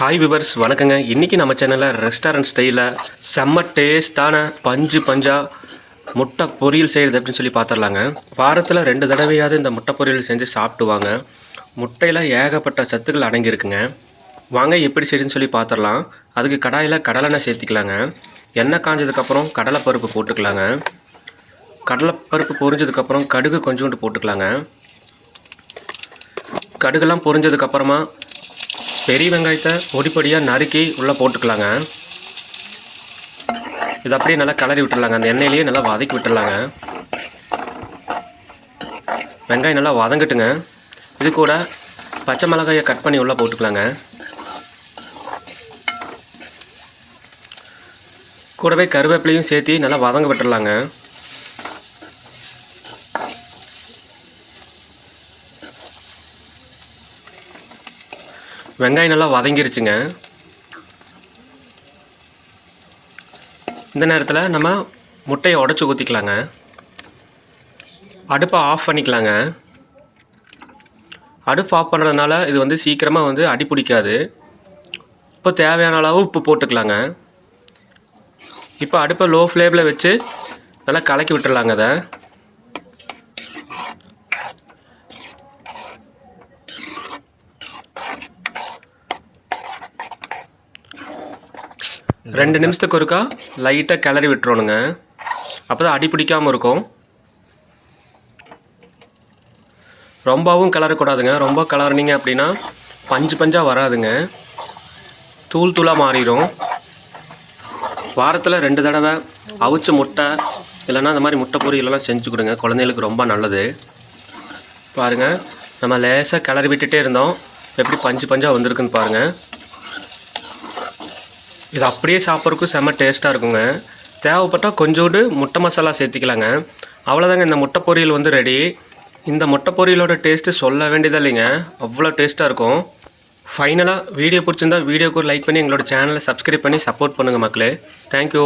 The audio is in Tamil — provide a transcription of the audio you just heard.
ஹாய் விவர்ஸ் வணக்கங்க. இன்றைக்கி நம்ம சேனலில் ரெஸ்டாரண்ட் ஸ்டைலில் செம்ம டேஸ்ட்டான பஞ்சு பஞ்சா முட்டை பொரியல் செய்கிறது அப்படின்னு சொல்லி பார்த்துடலாங்க வாரத்தில் ரெண்டு தடவையாவது இந்த முட்டை பொரியல் செஞ்சு சாப்பிடுவாங்க. முட்டையில் ஏகப்பட்ட சத்துக்கள் அடங்கியிருக்குங்க. வாங்க எப்படி செய்யுதுன்னு சொல்லி பார்த்துடலாம் அதுக்கு கடாயில் கடலெண்ணெய் சேர்த்திக்கலாங்க. எண்ணெய் காஞ்சதுக்கப்புறம் கடலைப்பருப்பு போட்டுக்கலாங்க. கடலைப்பருப்பு பொரிஞ்சதுக்கப்புறம் கடுகு கொஞ்சோண்டு போட்டுக்கலாங்க. கடுகெல்லாம் பொரிஞ்சதுக்கப்புறமா பெரிய வெங்காயத்தை பொடிப்பொடியாக நறுக்கி உள்ளே போட்டுக்கலாங்க. இது அப்படியே நல்லா கிளறி விட்டுடலாங்க அந்த எண்ணெயிலேயே நல்லா வதக்கி விட்டுடலாங்க வெங்காயம் நல்லா வதங்கட்டுங்க. இது கூட பச்சை மிளகாயை கட் பண்ணி உள்ளே போட்டுக்கலாங்க. கூடவே கருவேப்பிலையும் சேர்த்து நல்லா வதங்க விட்டுடலாங்க வெங்காயம் நல்லா வதங்கிருச்சுங்க. இந்த நேரத்தில் நம்ம முட்டையை உடச்சி ஊற்றிக்கலாங்க அடுப்பை ஆஃப் பண்ணிக்கலாங்க. அடுப்பு ஆஃப் பண்ணுறதுனால இது வந்து சீக்கிரமாக வந்து அடி பிடிக்காது. இப்போ தேவையான அளவு உப்பு போட்டுக்கலாங்க. இப்போ அடுப்பை லோ ஃப்ளேமில் வச்சு நல்லா கலக்கி விட்டுடலாங்க அதை. ரெண்டு நிமிஷத்துக்கு ஒருக்கா லைட்டாக கிளறி விட்டுறணுங்க. அப்போ தான் அடி பிடிக்காமல் இருக்கும். ரொம்பவும் கிளறக்கூடாதுங்க. ரொம்ப கிளறினீங்க அப்படின்னா பஞ்சு பஞ்சாக வராதுங்க. தூள் தூளாக மாறிடும். வாரத்தில் ரெண்டு தடவை அவிச்ச முட்டை இல்லைன்னா இந்த மாதிரி முட்டை பொரியலெல்லாம் செஞ்சு கொடுங்க. குழந்தைகளுக்கு ரொம்ப நல்லது. பாருங்கள் நம்ம லேசாக கிளறி விட்டுட்டே இருந்தோம். எப்படி பஞ்சு பஞ்சாக வந்திருக்குன்னு பாருங்கள் இது அப்படியே சாப்பிட்றதுக்கும் செம்ம டேஸ்ட்டாக இருக்குங்க. தேவைப்பட்டால் கொஞ்சோண்டு முட்டை மசாலா சேர்த்திக்கலாங்க. அவ்வளோதாங்க இந்த முட்டை பொரியல் வந்து ரெடி இந்த முட்டை பொரியலோட டேஸ்ட்டு சொல்ல வேண்டியதாக இல்லைங்க. அவ்வளோ டேஸ்ட்டாக இருக்கும். ஃபைனலாக வீடியோ பிடிச்சிருந்தா வீடியோக்கு ஒரு லைக் பண்ணி எங்களோட சேனலை சப்ஸ்கிரைப் பண்ணி சப்போர்ட் பண்ணுங்கள் மக்களே. தேங்க்யூ